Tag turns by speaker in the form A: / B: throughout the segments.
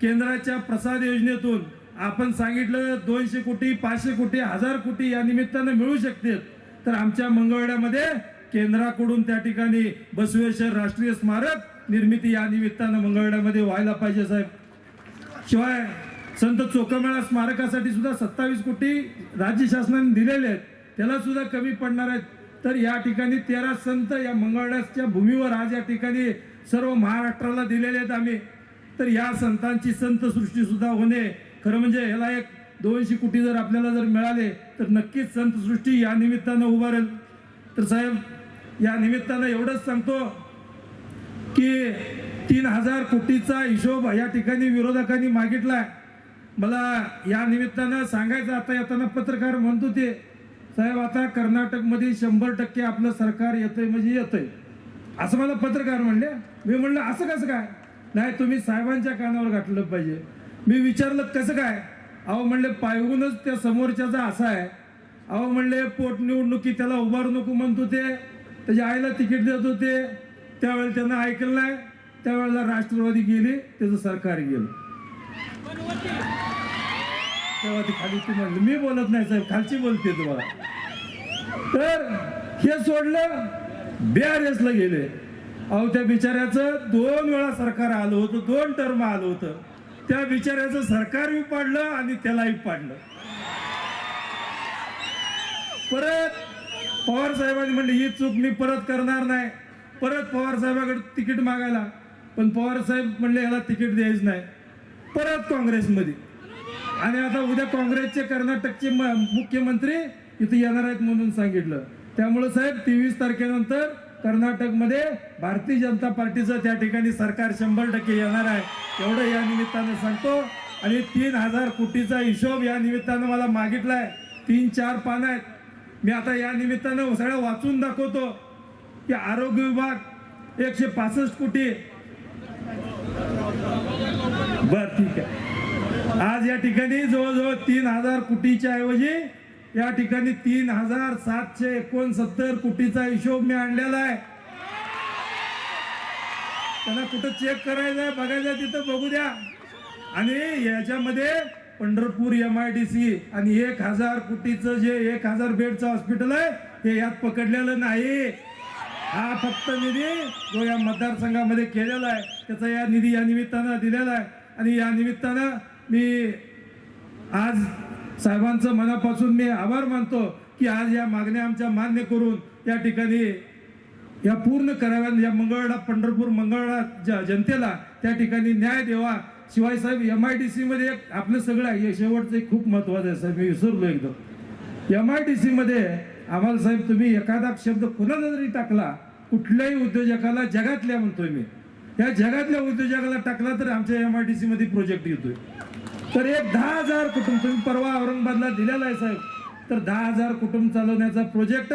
A: केंद्राच्या प्रसाद योजनेतून आपण सांगितलं दोनशे कोटी पाचशे कोटी हजार कोटी या निमित्तानं मिळू शकते तर आमच्या मंगळवेड्यामध्ये केंद्राकडून त्या ठिकाणी बसवेश्वर राष्ट्रीय स्मारक निर्मिती या निमित्तानं मंगळवेड्यामध्ये व्हायला पाहिजे साहेब. शिवाय संत चोकमेळा स्मारकासाठी सुद्धा सत्तावीस कोटी राज्य शासनाने दिलेले आहेत. त्याला सुद्धा कमी पडणार आहेत. तर या ठिकाणी तेरा संत या मंगळवारच्या भूमीवर आज या ठिकाणी सर्व महाराष्ट्राला दिलेले आहेत आम्ही. तर या संतांची संत सृष्टी सुद्धा होणे खरं म्हणजे ह्याला एक दोनशे कोटी जर आपल्याला जर मिळाले तर नक्कीच संतसृष्टी या निमित्तानं उभारेल तर साहेब या निमित्तानं एवढंच सांगतो की तीन हजार कोटीचा हिशोब या ठिकाणी विरोधकांनी मागितलाय. मला या निमित्तानं सांगायचं आता येताना पत्रकार म्हणतो ते साहेब आता कर्नाटकमध्ये शंभर टक्के आपलं सरकार येतंय म्हणजे येतंय. असं मला पत्रकार म्हणले. मी म्हणलं असं कसं काय? नाही तुम्ही साहेबांच्या कानावर गाठलं पाहिजे. मी विचारलं कसं काय? अहो म्हणले पायगूनच त्या समोरच्याचा असा आहे. अहो म्हणले पोटनिवडणुकी त्याला उभारू नको म्हणतो ते. त्याच्या आईला तिकीट देत होते. त्यावेळेला त्यांना ऐकलं नाही. त्यावेळेला राष्ट्रवादी गेली त्याचं सरकार गेलं. तेव्हा ती खाली ती म्हणली मी बोलत नाही साहेब खालची बोलते तुम्हाला. तर हे सोडलं बे आर एसला गेले. अहो त्या बिचाऱ्याचं दोन वेळा सरकार आलं होतं दोन टर्म आलं होतं. त्या बिचाऱ्याचं सरकारही पाडलं आणि त्यालाही पाडलं. परत पवार साहेबांनी म्हणले ही चूक मी परत करणार नाही. परत पवार साहेबाकडे तिकीट मागायला. पण पवार साहेब म्हणले याला तिकीट द्यायचं नाही. परत काँग्रेसमध्ये. आणि आता उद्या काँग्रेसचे कर्नाटकचे मुख्यमंत्री इथे येणार आहेत म्हणून सांगितलं. त्यामुळे साहेब तेवीस तारखेनंतर कर्नाटकमध्ये भारतीय जनता पार्टीचं त्या ठिकाणी सरकार शंभर टक्के येणार आहे. एवढं या निमित्तानं सांगतो. आणि तीन हजार कोटीचा हिशोब या निमित्तानं मला मागितलाय तीन चार पान आहेत. मी आता या निमित्तानं सगळं वाचून दाखवतो की आरोग्य विभाग एकशे पासष्ट कोटी. बर ठीक आहे. आज या ठिकाणी जवळजवळ तीन हजार कोटीच्या ऐवजी या ठिकाणी तीन हजार सातशे एकोणसत्तर कोटीचा हिशोब मी आणलेला आहे. त्यांना कुठं चेक करायचं आहे बघायचं तिथं बघू द्या. आणि याच्यामध्ये Pandharpur M I D C आणि एक हजार कोटीचं जे एक हजार बेडचं हॉस्पिटल आहे ते यात पकडलेलं नाही. हा फक्त निधी जो या मतदारसंघामध्ये केलेला आहे त्याचा या निधी या निमित्तानं दिलेला आहे. आणि या निमित्तानं मी आज साहेबांचं मनापासून मी आभार मानतो की आज या मागण्या आमच्या मान्य करून या ठिकाणी या पूर्ण कराव्या या मंगळला पंढरपूर मंगळवाडा ज्या जनतेला त्या ठिकाणी न्याय द्यावा. शिवाय साहेब एम आय डी सी मध्ये एक आपलं सगळं आहे. हे शेवटचं एक खूप महत्वाचं आहे साहेब. मी विसरलो एकदम. एम आय डी सी मध्ये आम्हाला साहेब तुम्ही एखादा शब्द कुणाला जरी टाकला कुठल्याही उद्योजकाला जगातल्या म्हणतोय मी. या जगातल्या उद्योजकाला टाकला तर आमच्या एम आय डी सी मध्ये प्रोजेक्ट येतोय. तर एक दहा हजार कुटुंब तुम्ही परवा औरंगाबादला दिलेला आहे साहेब. तर दहा हजार कुटुंब चालवण्याचा प्रोजेक्ट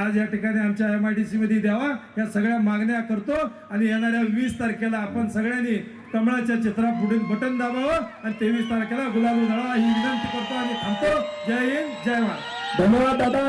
A: आज या ठिकाणी आमच्या एम आय डी सी मध्ये द्यावा. या सगळ्या मागण्या करतो आणि येणाऱ्या वीस तारखेला आपण सगळ्यांनी कमळाच्या चित्रा पुढे बटन दाबावं आणि तेवीस तारखेला गुलाब उधळा ही विनंती करतो आणि थांबतो. जय हिंद जय महाराज
B: धन्यवाद दादा